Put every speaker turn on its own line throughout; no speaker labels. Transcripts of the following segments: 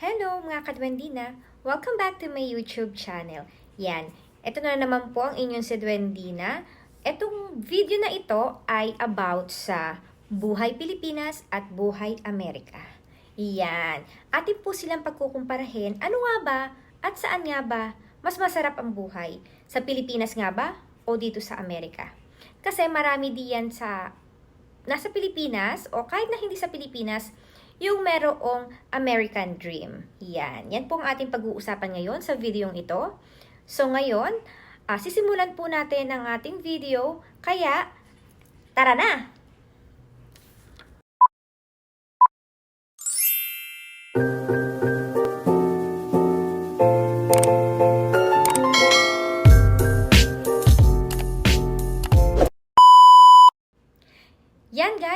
Hello mga kadwendina! Welcome back to my YouTube channel. Yan, ito na naman po ang inyong si Dwendina. Itong video na ito ay about sa buhay Pilipinas at buhay Amerika. Yan, atin po silang pagkukumparahin ano nga ba at saan nga ba mas masarap ang buhay? Sa Pilipinas nga ba o dito sa Amerika? Kasi marami diyan sa nasa Pilipinas o kahit na hindi sa Pilipinas, yung merong American Dream. Yan. Yan po ang ating pag-uusapan ngayon sa videong ito. So ngayon, ah, sisimulan po natin ang ating video. Kaya, tara na! Yan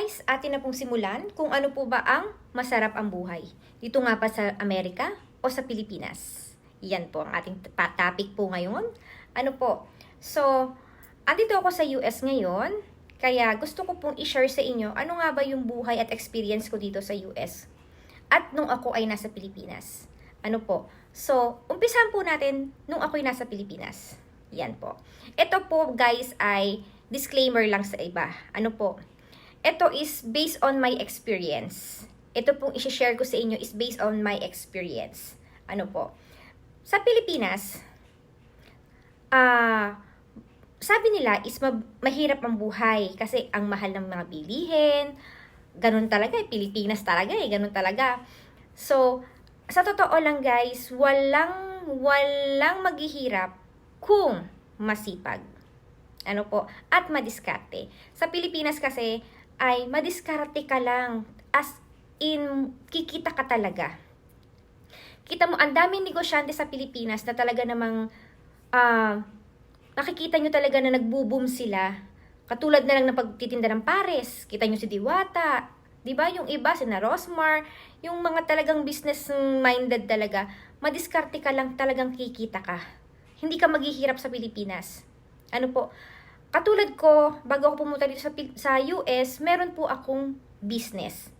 guys, atin na pong simulan kung ano po ba ang masarap ang buhay. Dito nga pa sa Amerika o sa Pilipinas. Yan po ang ating topic po ngayon. Ano po? So, andito ako sa US ngayon. Kaya gusto ko pong i-share sa inyo ano nga ba yung buhay at experience ko dito sa US. At nung ako ay nasa Pilipinas. Ano po? So, umpisahan po natin nung ako'y nasa Pilipinas. Yan po. Ito po guys ay disclaimer lang sa iba. Ano po? Ito is based on my experience. Ito pong isi-share ko sa inyo is based on my experience. Ano po? Sa Pilipinas, ah, sabi nila is ma- mahirap ang buhay kasi ang mahal ng mga bilihin. Ganun talaga, eh, Pilipinas talaga eh, ganun talaga. So, sa totoo lang guys, walang, walang maghihirap kung masipag. Ano po? At madiskarte. Sa Pilipinas kasi, ay madiskarte ka lang. As in, kikita ka talaga. Kita mo, ang daming negosyante sa Pilipinas na talaga namang, ah, nakikita nyo talaga na nagbo-boom sila. Katulad na lang ng pagtitinda ng pares. Kita nyo si Diwata. 'Di ba Yung iba, si na Rosmar. Yung mga talagang business-minded talaga. Madiskarte ka lang, talagang kikita ka. Hindi ka maghihirap sa Pilipinas. Ano po, Katulad ko, bago ako pumunta dito sa, sa US, meron po akong business.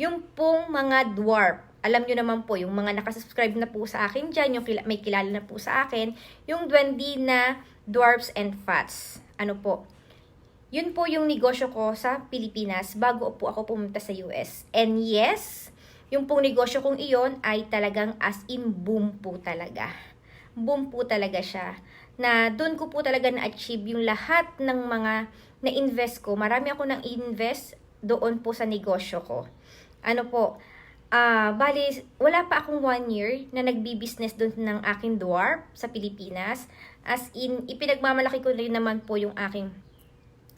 Yung pong mga dwarf. Alam nyo naman po, yung mga nakasubscribe na po sa akin dyan, yung may kilala na po sa akin, yung Duendina Dwarfs and Fats. Ano po? Yun po yung negosyo ko sa Pilipinas bago po ako pumunta sa US. And yes, yung pong negosyo kong iyon ay talagang as in boom po talaga. Boom po talaga siya na doon ko po talaga na-achieve yung lahat ng mga na-invest ko. Marami ako nang invest doon po sa negosyo ko. Ano po, ah bali, wala pa akong one year na nagbi-business doon ng aking dwarf sa Pilipinas. As in, ipinagmamalaki ko rin naman po yung aking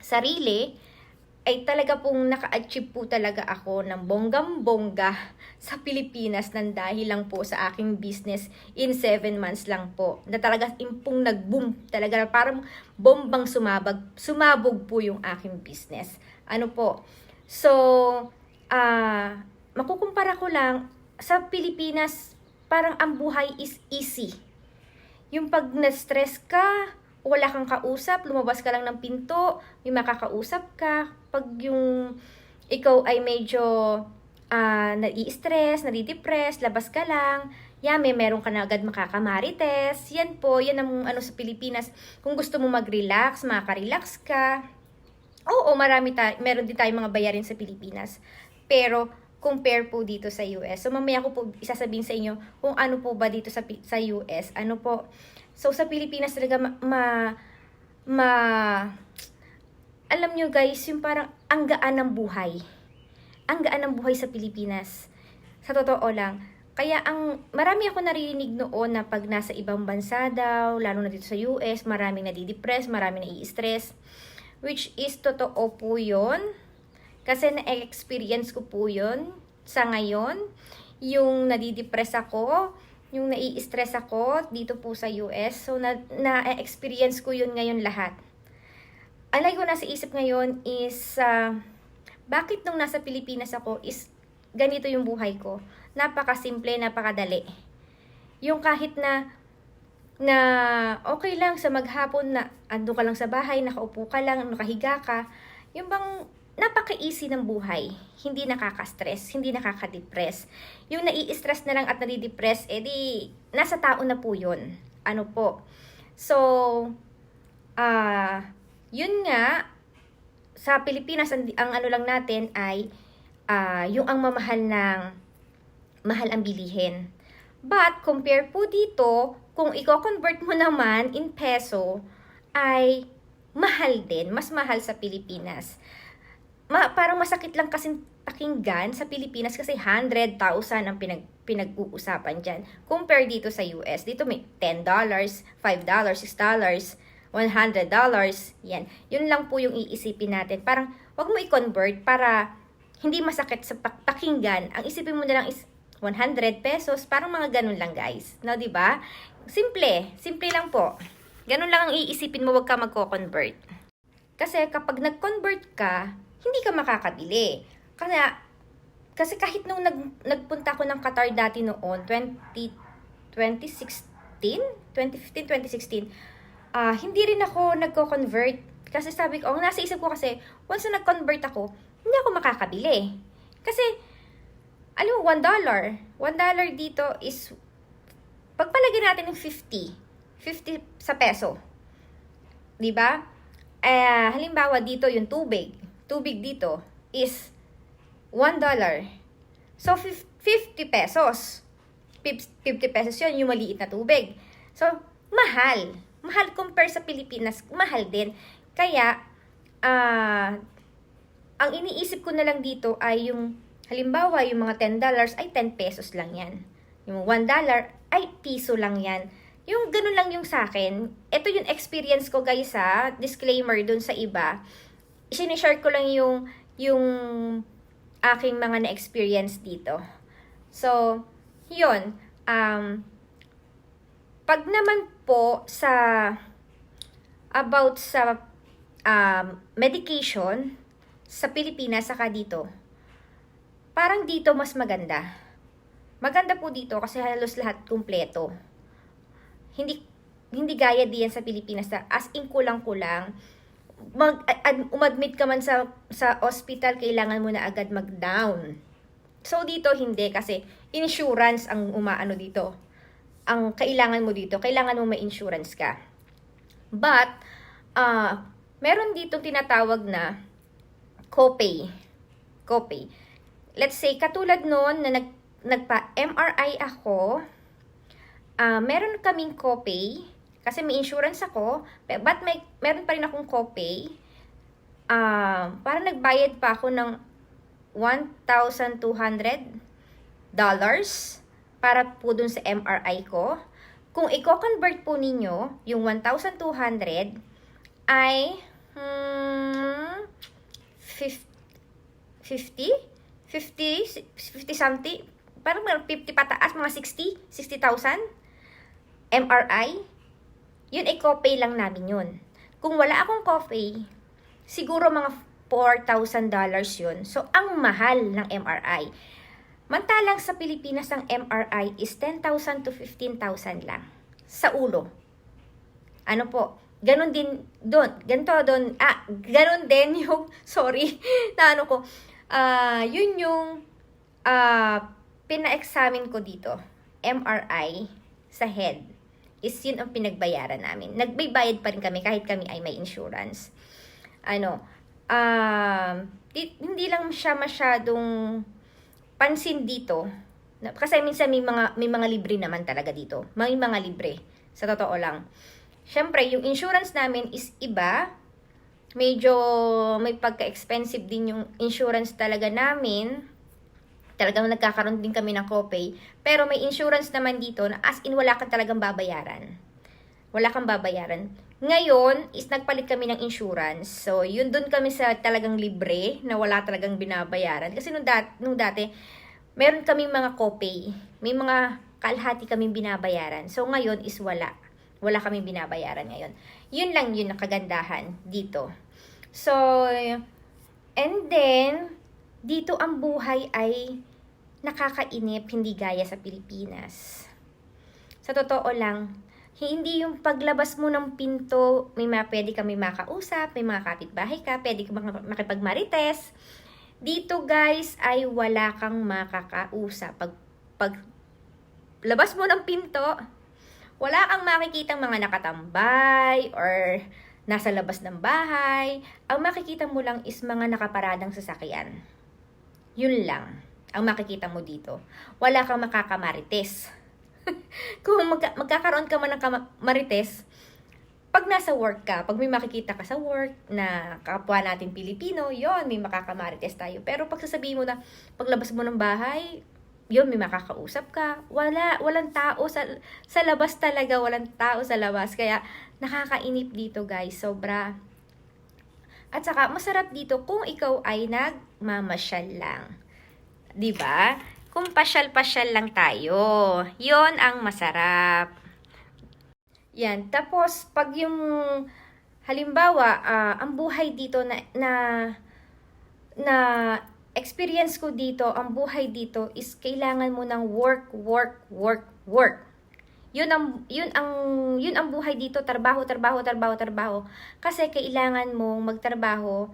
sarili ay talaga pong naka-achieve po talaga ako ng bonggam-bongga sa Pilipinas ng dahil lang po sa aking business in 7 months lang po. Na talaga impong nag-boom. Talaga parang bombang sumabag, sumabog po yung aking business. Ano po? So, ah makukumpara ko lang, sa Pilipinas, parang ang buhay is easy. Yung pag na-stress ka, wala kang kausap, lumabas ka lang ng pinto, may makakausap ka. Pag yung ikaw ay medyo uh, nai-stress, nadi-depress, labas ka lang, yan, may meron ka na agad makakamarites. Yan po, yan ang ano sa Pilipinas. Kung gusto mo mag-relax, makaka-relax ka. Oo, marami tayo, meron din tayong mga bayarin sa Pilipinas. Pero, compare po dito sa US. So, mamaya ko po isasabihin sa inyo kung ano po ba dito sa, sa US. Ano po, So, sa Pilipinas talaga ma, ma, ma alam nyo guys, yung parang ang gaan ng buhay. Ang gaan ng buhay sa Pilipinas. Sa totoo lang. Kaya ang marami ako naririnig noon na pag nasa ibang bansa daw, lalo na dito sa US, maraming nadidepress, maraming nai-stress. Which is totoo po yun. Kasi na-experience ko po yun sa ngayon. Yung nadidepress ako, yung nai-stress ako dito po sa US. So, na, na-experience ko yun ngayon lahat. Ang lagi ko nasa isip ngayon is, uh, bakit nung nasa Pilipinas ako is ganito yung buhay ko. Napaka-simple, napakadali. Yung kahit na na okay lang sa maghapon na ando ka lang sa bahay, nakaupo ka lang, nakahiga ka, yung bang napaka-easy ng buhay. Hindi nakaka-stress, hindi nakaka-depress. Yung nai-stress na lang at nadi-depress, edi nasa tao na po yun. Ano po. So, ah, yun nga, sa Pilipinas, ang, ang ano lang natin ay ah, yung ang mamahal ng mahal ang bilihin. But, compare po dito, kung i-convert mo naman in peso, ay mahal din. Mas mahal sa Pilipinas. Ma parang masakit lang kasi pakinggan sa Pilipinas kasi 100,000 ang pinag pinag-uusapan dyan. Compare dito sa US. Dito may $10, $5, $6, $100. Yan. Yun lang po yung iisipin natin. Parang, wag mo i-convert para hindi masakit sa pak- pakinggan. Ang isipin mo na lang is 100 pesos. Parang mga ganun lang, guys. No, di ba? Simple. Simple lang po. Ganun lang ang iisipin mo, wag ka magko-convert. Kasi kapag nag-convert ka, hindi ka makakabili. Kaya, kasi kahit nung nag, nagpunta ako ng Qatar dati noon, 20, 2016? 2015, 2016, ah hindi rin ako nagko-convert. Kasi sabi ko, ang nasa isip ko kasi, once na nag-convert ako, hindi ako makakabili. Kasi, alam mo, $1. $1 dito is, pagpalagay natin ng 50, 50 sa peso. ba? Eh, halimbawa dito yung tubig. Tubig dito is $1. So, fif- 50 pesos. Fif- 50 pesos yun, yung maliit na tubig. So, mahal. Mahal compare sa Pilipinas, mahal din. Kaya, ah, ang iniisip ko na lang dito ay yung, halimbawa, yung mga $10 ay 10 pesos lang yan. Yung $1 ay piso lang yan. Yung ganun lang yung sa akin. Ito yung experience ko guys ha. Disclaimer dun sa iba. Sinishare ko lang yung, yung aking mga na-experience dito. So, yun. Um, pag naman po sa about sa um, medication sa Pilipinas saka dito, parang dito mas maganda. Maganda po dito kasi halos lahat kumpleto. Hindi hindi gaya diyan sa Pilipinas na as in kulang-kulang. Mag ad, umadmit ka man sa sa hospital, kailangan mo na agad mag-down. So dito hindi kasi insurance ang umaano dito. Ang kailangan mo dito, kailangan mo may insurance ka. But ah meron dito tinatawag na copay. Copay. Let's say katulad noon na nag nagpa MRI ako, ah meron kaming copay kasi may insurance ako, but may meron pa rin akong copay. Ah, para nagbayad pa ako ng $1,200 dollars para po dun sa MRI ko. Kung i-convert po ninyo, yung 1,200 ay hmm, 50? 50? 50 something? Parang mga 50 pataas, mga 60? 60,000? MRI? Yun ay copay lang namin yun. Kung wala akong copay, siguro mga $4,000 yun. So, ang mahal ng MRI. Mantalang sa Pilipinas ang MRI is 10,000 to 15,000 lang sa ulo. Ano po? Ganon din doon. Ganito doon. Ah, ganon din yung, sorry, na ano ko. Ah, yun yung ah, pina-examine ko dito. MRI sa head is yun ang pinagbayaran namin. Nagbaybayad pa rin kami kahit kami ay may insurance. Ano, um, di, hindi lang siya masyadong pansin dito. Kasi minsan may mga, may mga libre naman talaga dito. May mga libre. Sa totoo lang. Siyempre, yung insurance namin is iba. Medyo may pagka-expensive din yung insurance talaga namin. Talagang nagkakaroon din kami ng copay. Pero may insurance naman dito na as in wala kang talagang babayaran. Wala kang babayaran. Ngayon, is nagpalit kami ng insurance. So, yun dun kami sa talagang libre na wala talagang binabayaran. Kasi nung, dat- nung dati, meron kaming mga copay. May mga kalahati kaming binabayaran. So, ngayon is wala. Wala kaming binabayaran ngayon. Yun lang yun ang kagandahan dito. So, and then, dito ang buhay ay nakakainip, hindi gaya sa Pilipinas. Sa totoo lang, Hindi yung paglabas mo ng pinto, may mga pwede ka may makausap, may mga kapitbahay ka, pwede ka mga- makipagmarites. Dito guys ay wala kang makakausap. Pag, pag labas mo ng pinto, wala kang makikitang mga nakatambay or nasa labas ng bahay. Ang makikita mo lang is mga nakaparadang sasakyan. Yun lang ang makikita mo dito. Wala kang makakamarites. Kung magka- magkakaroon ka man ng marites, pag nasa work ka, pag may makikita ka sa work na kapwa natin Pilipino, yon may makakamarites tayo. Pero pag sasabihin mo na paglabas mo ng bahay, yun, may makakausap ka. Wala, walang tao sa, sa labas talaga, walang tao sa labas. Kaya, nakakainip dito guys, sobra. At saka, masarap dito kung ikaw ay nagmamasyal lang. 'Di ba? Kung pasyal-pasyal lang tayo, yon ang masarap. Yan. Tapos, pag yung, halimbawa, ah, ang buhay dito na, na, na experience ko dito, ang buhay dito is kailangan mo ng work, work, work, work. Yun ang, yun ang, yun ang buhay dito, trabaho, trabaho, trabaho, trabaho. Kasi kailangan mong magtrabaho.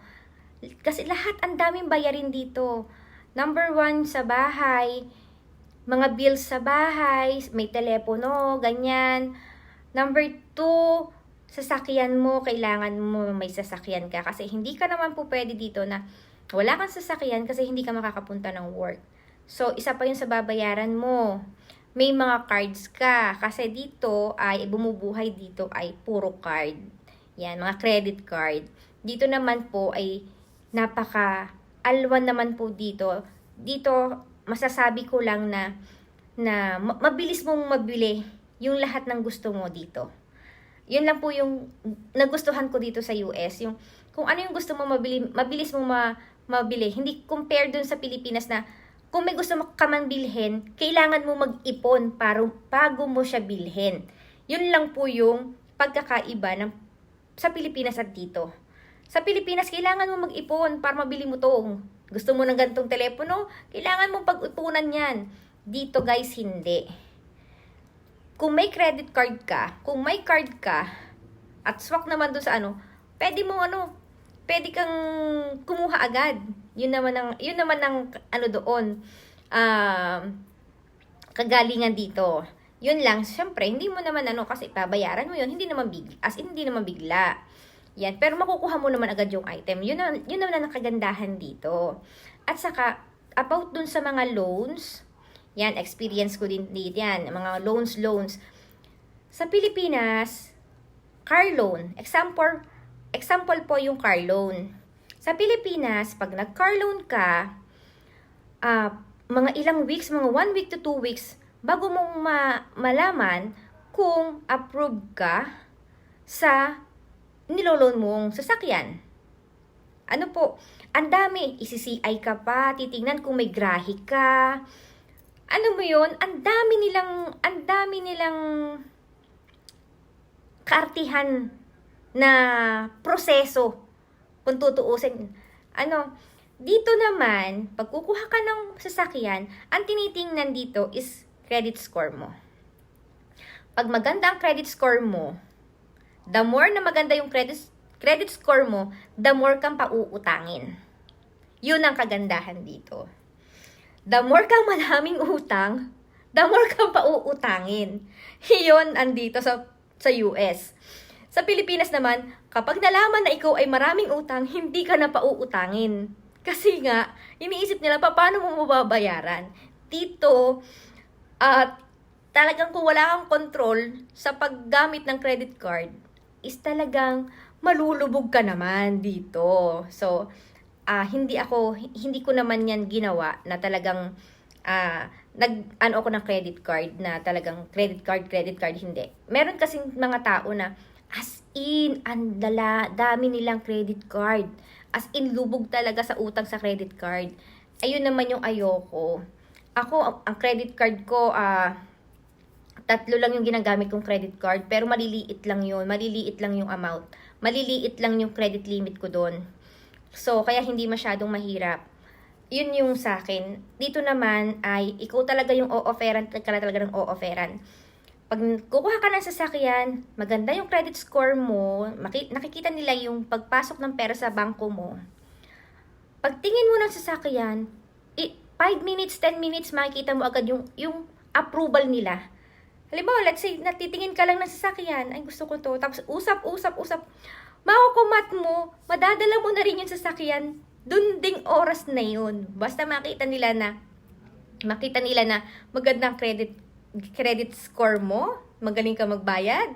Kasi lahat, ang daming bayarin dito. Number one, sa bahay, mga bills sa bahay, may telepono, ganyan. Number two, sasakyan mo, kailangan mo may sasakyan ka. Kasi hindi ka naman po pwede dito na wala kang sasakyan kasi hindi ka makakapunta ng work. So, isa pa yun sa babayaran mo. May mga cards ka. Kasi dito ay, bumubuhay dito ay puro card. Yan, mga credit card. Dito naman po ay napaka alwan naman po dito. Dito, masasabi ko lang na na ma- mabilis mong mabili yung lahat ng gusto mo dito. Yun lang po yung nagustuhan ko dito sa US, yung kung ano yung gusto mo mabili, mabilis mo ma, mabili. Hindi compare dun sa Pilipinas na kung may gusto ka man bilhin, kailangan mo mag-ipon para bago mo siya bilhin. Yun lang po yung pagkakaiba ng sa Pilipinas at dito. Sa Pilipinas, kailangan mo mag-ipon para mabili mo to. Gusto mo ng gantong telepono, kailangan mo pag-ipunan yan. Dito guys, hindi. Kung may credit card ka, kung may card ka, at swak naman doon sa ano, pwede mo ano, pwede kang kumuha agad. Yun naman ang, yun naman ang ano doon, um, kagalingan dito. Yun lang, syempre, hindi mo naman ano, kasi babayaran mo yun, hindi naman bigla, as in, hindi naman bigla. Yan, pero makukuha mo naman agad yung item. Yun, na, yun naman ang kagandahan dito. At saka, about dun sa mga loans, yan, experience ko din dito yan, mga loans, loans. Sa Pilipinas, car loan, example, example po yung car loan. Sa Pilipinas, pag nag-car loan ka, ah, mga ilang weeks, mga one week to two weeks, bago mong ma- malaman kung approved ka sa niloloan mong sasakyan. Ano po, ang dami, isi-CI ka pa, titingnan kung may grahe ka. Ano mo yun, ang dami nilang, ang dami nilang kaartihan na proseso kung tutuusin. Ano, dito naman, pag ka ng sasakyan, ang tinitingnan dito is credit score mo. Pag maganda ang credit score mo, the more na maganda yung credit, credit score mo, the more kang pauutangin. Yun ang kagandahan dito. The more kang maraming utang, the more kang pauutangin. Yun andito sa, sa US. Sa Pilipinas naman, kapag nalaman na ikaw ay maraming utang, hindi ka na pauutangin. Kasi nga, iniisip nila, pa, paano mo mababayaran? Dito, at talagang kung wala kang control sa paggamit ng credit card, is talagang malulubog ka naman dito. So, ah hindi ako, hindi ko naman yan ginawa na talagang ah nag ano ako ng credit card na talagang credit card, credit card, hindi. Meron kasing mga tao na as in, ang dala, dami nilang credit card. As in, lubog talaga sa utang sa credit card. Ayun naman yung ayoko. Ako, ang, credit card ko, ah, tatlo lang yung ginagamit kong credit card, pero maliliit lang yun. Maliliit lang yung amount. Maliliit lang yung credit limit ko doon. So, kaya hindi masyadong mahirap. Yun yung sa akin. Dito naman ay, ikaw talaga yung o-offeran, ka talaga ng o-offeran. pag kukuha ka ng sasakyan, maganda yung credit score mo, nakikita nila yung pagpasok ng pera sa bangko mo. Pagtingin mo ng sasakyan, 5 minutes, 10 minutes, makikita mo agad yung, yung approval nila. Halimbawa, let's say, natitingin ka lang ng sasakyan, ay gusto ko to, tapos usap, usap, usap, makukumat mo, madadala mo na rin yung sasakyan, dun ding oras na yun. Basta makita nila na, makita nila na magandang credit credit score mo, magaling ka magbayad,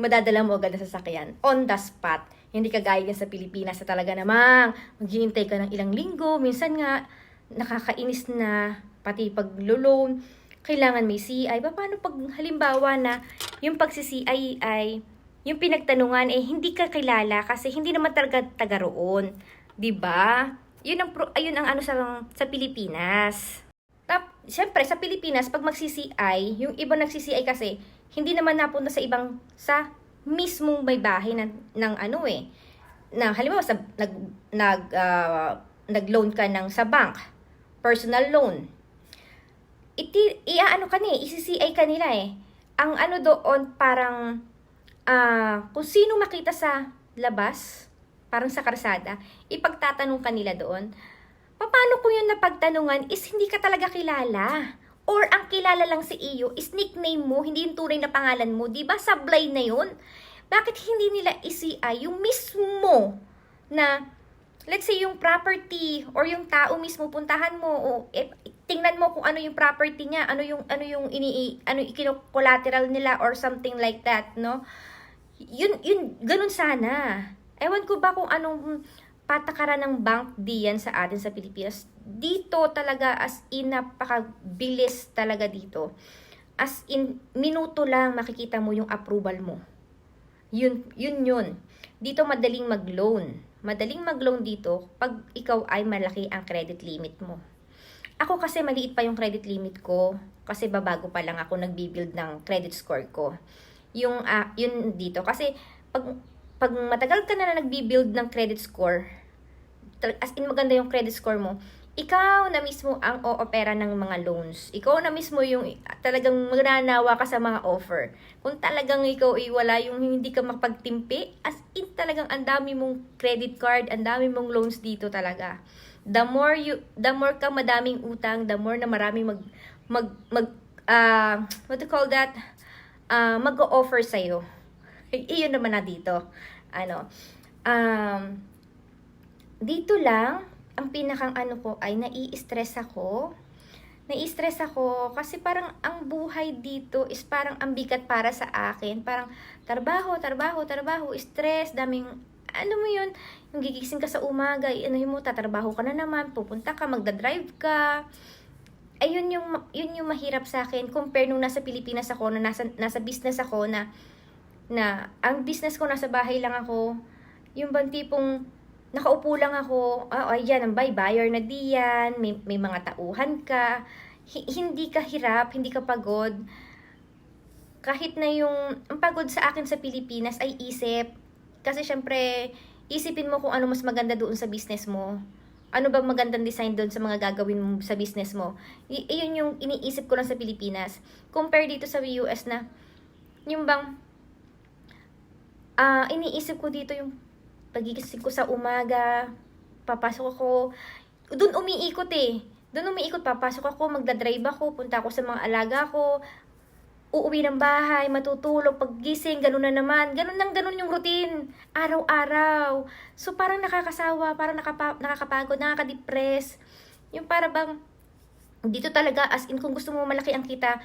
madadala mo agad na sasakyan on the spot. Hindi ka gaya sa Pilipinas na talaga namang maghihintay ka ng ilang linggo. Minsan nga, nakakainis na pati pag loan kailangan may CI. Paano pag halimbawa na yung pagsi-CI ay yung pinagtanungan eh hindi ka kilala kasi hindi naman talaga taga roon. 'Di ba? Yun ang pro, ayun ang ano sa sa Pilipinas. Tap, syempre sa Pilipinas pag magsi-CI, yung iba nagsi-CI kasi hindi naman napunta sa ibang sa mismong may bahay ng, ng ano eh. Na halimbawa sa nag nag ah, nag-loan ka ng sa bank, personal loan. Iti iaano ka ni, isi-CI ka nila eh. Ang ano doon parang ah kung sino makita sa labas, parang sa karsada, ipagtatanong ka nila doon. Paano kung yung napagtanungan is hindi ka talaga kilala? Or ang kilala lang si iyo is nickname mo, hindi yung tunay na pangalan mo. Di ba sablay na yun? Bakit hindi nila isi-I yung mismo na, let's say yung property or yung tao mismo puntahan mo o eh, tingnan mo kung ano yung property niya, ano yung ano yung ini ano collateral nila or something like that, no? Yun yun ganun sana. Ewan ko ba kung anong patakaran ng bank diyan sa atin sa Pilipinas. Dito talaga as in napakabilis talaga dito. As in minuto lang makikita mo yung approval mo. Yun yun yun. Dito madaling mag-loan. Madaling mag-loan dito pag ikaw ay malaki ang credit limit mo. Ako kasi maliit pa yung credit limit ko kasi babago pa lang ako nagbi-build ng credit score ko. Yung ah, yun dito kasi pag pag matagal ka na na nagbi-build ng credit score, as in maganda yung credit score mo, ikaw na mismo ang o-opera ng mga loans. Ikaw na mismo yung talagang magnanawa ka sa mga offer. Kung talagang ikaw ay wala yung hindi ka makapagtimpi, as in talagang ang dami mong credit card, ang dami mong loans dito talaga. The more you the more ka madaming utang, the more na maraming mag mag mag ah, what to call that? Ah, mag-o-offer sa iyo. Iyon naman na dito. Ano? Um, dito lang, ang pinakang ano ko ay nai-stress ako. Nai-stress ako kasi parang ang buhay dito is parang ang para sa akin. Parang trabaho, trabaho, trabaho, stress, daming ano mo yun, yung gigising ka sa umaga, ano mo, tatrabaho ka na naman, pupunta ka, magdadrive ka. Ayun yung, yun yung mahirap sa akin compare nung nasa Pilipinas ako, na nasa, nasa business ako na, na ang business ko nasa bahay lang ako, yung bang tipong nakaupo lang ako, ah, oh, ayan, ang bay, buyer na diyan, may, may mga tauhan ka, Hi- hindi ka hirap, hindi ka pagod. Kahit na yung, ang pagod sa akin sa Pilipinas ay isip. Kasi syempre, isipin mo kung ano mas maganda doon sa business mo. Ano ba magandang design doon sa mga gagawin mo sa business mo. Iyon yung iniisip ko lang sa Pilipinas. Compare dito sa US na, yung bang, ah iniisip ko dito yung pagigising ko sa umaga, papasok ako, doon umiikot eh. Doon umiikot, papasok ako, magdadrive ako, punta ako sa mga alaga ko, uuwi ng bahay, matutulog, paggising, ganun na naman. Ganun nang ganun yung routine. Araw-araw. So, parang nakakasawa, parang nakapa, nakakapagod, nakaka-depress. Yung para bang, dito talaga, as in, kung gusto mo malaki ang kita,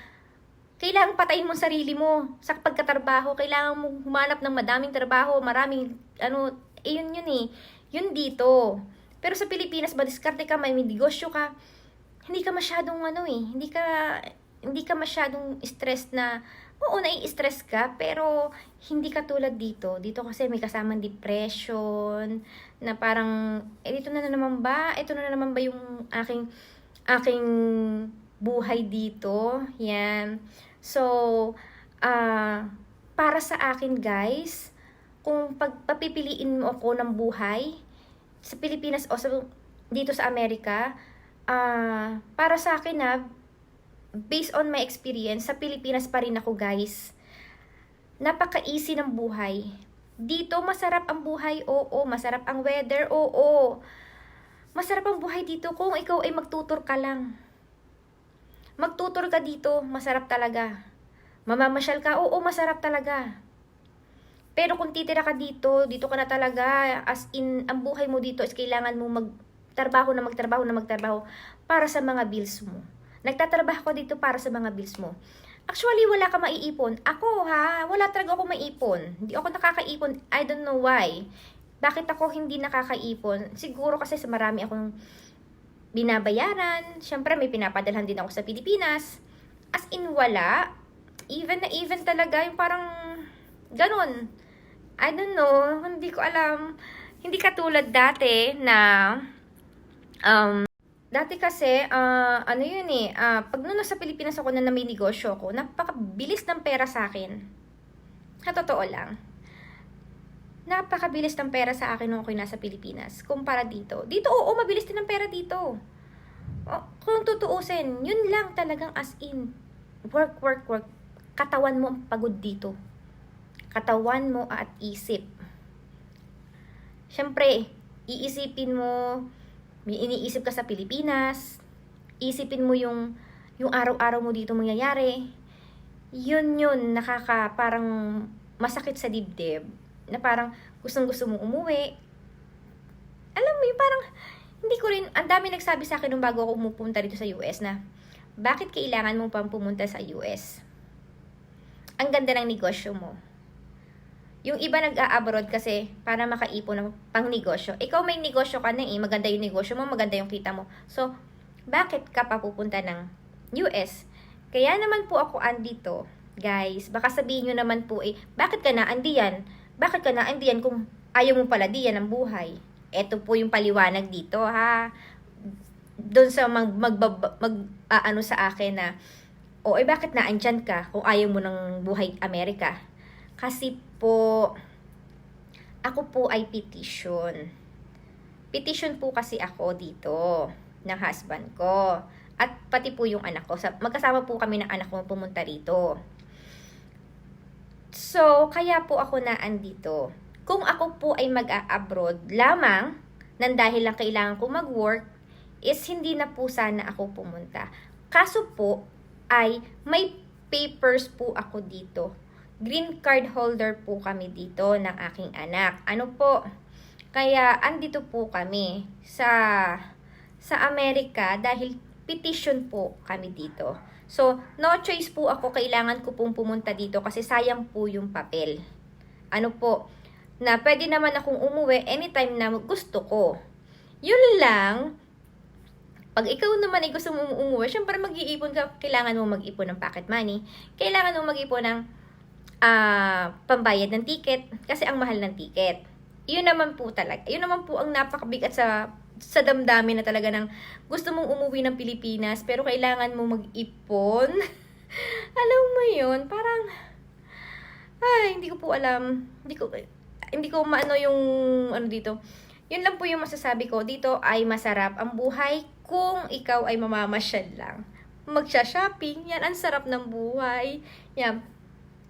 kailangan patayin mo sarili mo sa pagkatrabaho. Kailangan mo humanap ng madaming trabaho, maraming, ano, eh, yun yun eh. Yun dito. Pero sa Pilipinas, ba, diskarte ka, may negosyo ka, hindi ka masyadong ano eh, hindi ka, hindi ka masyadong stress na, oo, nai-stress ka, pero hindi ka tulad dito. Dito kasi may kasamang depression, na parang, eh, dito na, na naman ba? Ito na, na naman ba yung aking, aking buhay dito? Yan. So, ah, para sa akin guys, kung pagpapipiliin mo ako ng buhay, sa Pilipinas o sa, dito sa Amerika, ah, para sa akin na, based on my experience, sa Pilipinas pa rin ako guys. Napaka-easy ng buhay. Dito, masarap ang buhay, oo. Masarap ang weather, oo. Masarap ang buhay dito kung ikaw ay magtutor ka lang. Magtutor ka dito, masarap talaga. Mamamasyal ka, oo, masarap talaga. Pero kung titira ka dito, dito ka na talaga, as in, ang buhay mo dito is kailangan mo magtrabaho na magtrabaho na magtrabaho para sa mga bills mo. Nagtatrabaho ko dito para sa mga bills mo. Actually, wala ka maiipon. Ako ha, wala talaga ako maiipon. Hindi ako nakakaipon. I don't know why. Bakit ako hindi nakakaipon? Siguro kasi sa marami akong binabayaran. Siyempre, may pinapadalhan din ako sa Pilipinas. As in, wala. Even na even talaga, yung parang ganun. I don't know, hindi ko alam. Hindi katulad dati na um, Dati kasi, ah, ano yun eh, ah, pag nung nasa Pilipinas ako na, may negosyo ko, napakabilis ng pera sa akin. Sa totoo lang. Napakabilis ng pera sa akin nung ako'y nasa Pilipinas. Kumpara dito. Dito, oo, mabilis din ang pera dito. Oh, kung tutuusin, yun lang talagang as in. Work, work, work. Katawan mo ang pagod dito. Katawan mo at isip. Siyempre, iisipin mo, iniisip ka sa Pilipinas, isipin mo yung yung araw-araw mo dito mangyayari. Yun yun, nakaka parang masakit sa dibdib. Na parang gustong gusto mo umuwi. Alam mo yung parang, hindi ko rin, ang dami nagsabi sa akin nung bago ako umupunta dito sa US na, bakit kailangan mo pang pumunta sa US? Ang ganda ng negosyo mo. Yung iba nag-a-abroad kasi para makaipon ng pang negosyo. Ikaw may negosyo ka na eh, maganda yung negosyo mo, maganda yung kita mo. So, bakit ka pa pupunta ng US? Kaya naman po ako andito, guys. Baka sabihin nyo naman po eh, bakit ka na andiyan? Bakit ka na andiyan kung ayaw mo pala diyan ang buhay? Ito po yung paliwanag dito ha. Doon sa mag, mag, mag ah, ano sa akin na, o eh bakit na andyan ka kung ayaw mo ng buhay Amerika? Kasi po, ako po ay petition. Petition po kasi ako dito ng husband ko. At pati po yung anak ko. Sa- Magkasama po kami ng anak ko pumunta rito. So, kaya po ako na andito. Kung ako po ay mag-a-abroad lamang, nang dahil lang kailangan ko mag-work, is hindi na po sana ako pumunta. Kaso po, ay may papers po ako dito green card holder po kami dito ng aking anak. Ano po? Kaya andito po kami sa sa Amerika dahil petition po kami dito. So, no choice po ako, kailangan ko pong pumunta dito kasi sayang po yung papel. Ano po, na pwede naman akong umuwi anytime na gusto ko. Yun lang, pag ikaw naman ay gusto mo umuwi, syempre mag-iipon ka, kailangan mo mag-ipon ng pocket money, kailangan mo mag-ipon ng ah pambayad ng ticket kasi ang mahal ng ticket. Yun naman po talaga. Yun naman po ang napakabigat sa sa damdamin na talaga ng gusto mong umuwi ng Pilipinas pero kailangan mo mag-ipon. alam mo yun, parang ay, hindi ko po alam. Hindi ko hindi ko maano yung ano dito. Yun lang po yung masasabi ko. Dito ay masarap ang buhay kung ikaw ay mamamasyal lang. Magsha-shopping, yan ang sarap ng buhay. Yan,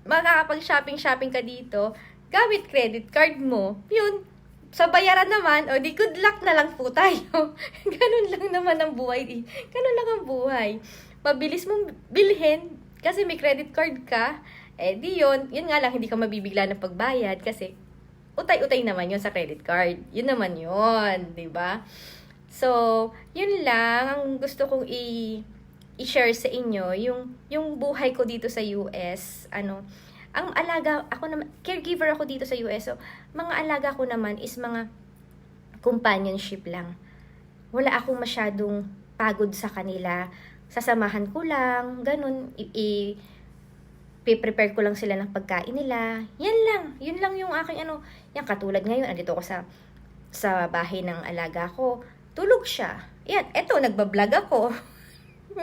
makakapag-shopping-shopping ka dito, gamit credit card mo, yun, sa bayaran naman, o di good luck na lang po tayo. Ganun lang naman ang buhay. Ganun lang ang buhay. Mabilis mong bilhin, kasi may credit card ka, eh di yun, yun nga lang, hindi ka mabibigla ng pagbayad kasi utay-utay naman yun sa credit card. Yun naman yun, di ba? So, yun lang ang gusto kong i- i-share sa inyo yung yung buhay ko dito sa US ano ang alaga ako naman caregiver ako dito sa US so mga alaga ko naman is mga companionship lang. Wala akong masyadong pagod sa kanila. Sasamahan ko lang ganun. I, i- prepare ko lang sila ng pagkain nila. Yan lang. Yun lang yung aking ano. Yan katulad ngayon andito ako sa sa bahay ng alaga ko. Tulog siya. Yan eto nagbablog ako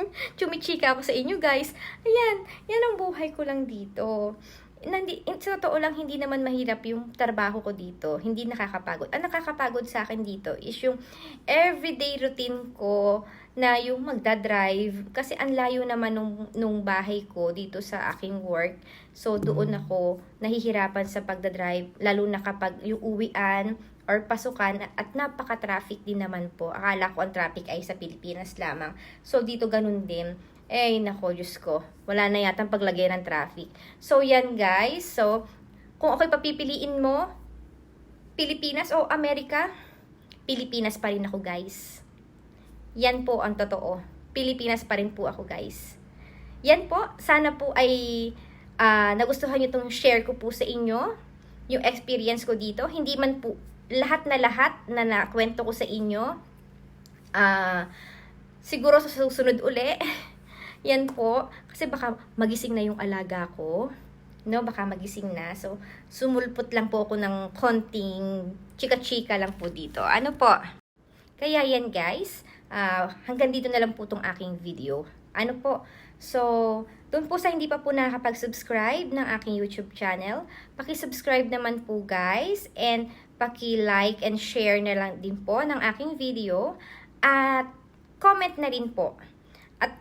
chumichika ako sa inyo guys. Ayan, yan ang buhay ko lang dito. Nandi, sa totoo lang, hindi naman mahirap yung trabaho ko dito. Hindi nakakapagod. Ang nakakapagod sa akin dito is yung everyday routine ko na yung magdadrive. Kasi ang layo naman nung, nung bahay ko dito sa aking work. So, doon ako nahihirapan sa pagdadrive. Lalo na kapag yung uwian or pasukan at napaka-traffic din naman po. Akala ko ang traffic ay sa Pilipinas lamang. So, dito ganun din. Eh, nako, Diyos ko. Wala na yata paglagay ng traffic. So, yan guys. So, kung ako'y papipiliin mo, Pilipinas o Amerika, Pilipinas pa rin ako guys. Yan po ang totoo. Pilipinas pa rin po ako guys. Yan po, sana po ay ah, nagustuhan nyo itong share ko po sa inyo. Yung experience ko dito. Hindi man po lahat na lahat na nakwento ko sa inyo. Ah, siguro sa susunod uli. Yan po. Kasi baka magising na yung alaga ko. No, baka magising na. So, sumulpot lang po ako ng konting chika-chika lang po dito. Ano po? Kaya yan guys, ah, hanggang dito na lang po tong aking video. Ano po? So, doon po sa hindi pa po nakakapag-subscribe ng aking YouTube channel, paki-subscribe naman po guys and paki-like and share na lang din po ng aking video at comment na rin po. At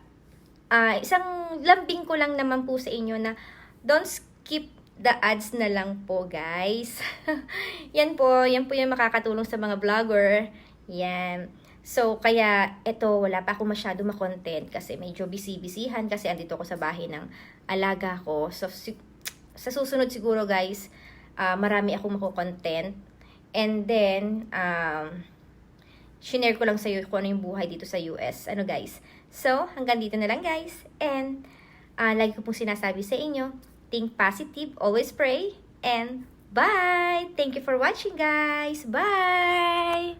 ah, isang lambing ko lang naman po sa inyo na don't skip the ads na lang po, guys. yan po, yan po yung makakatulong sa mga vlogger. Yan. So, kaya ito, wala pa ako masyado makontent kasi medyo busy-busyhan kasi andito ako sa bahay ng alaga ko. So, si- sa susunod siguro, guys, ah, marami akong makukontent. And then, um, shinare ko lang sa iyo kung ano yung buhay dito sa US. Ano guys? So, hanggang dito na lang guys. And, ah, lagi ko pong sinasabi sa inyo, think positive, always pray, and bye! Thank you for watching guys! Bye!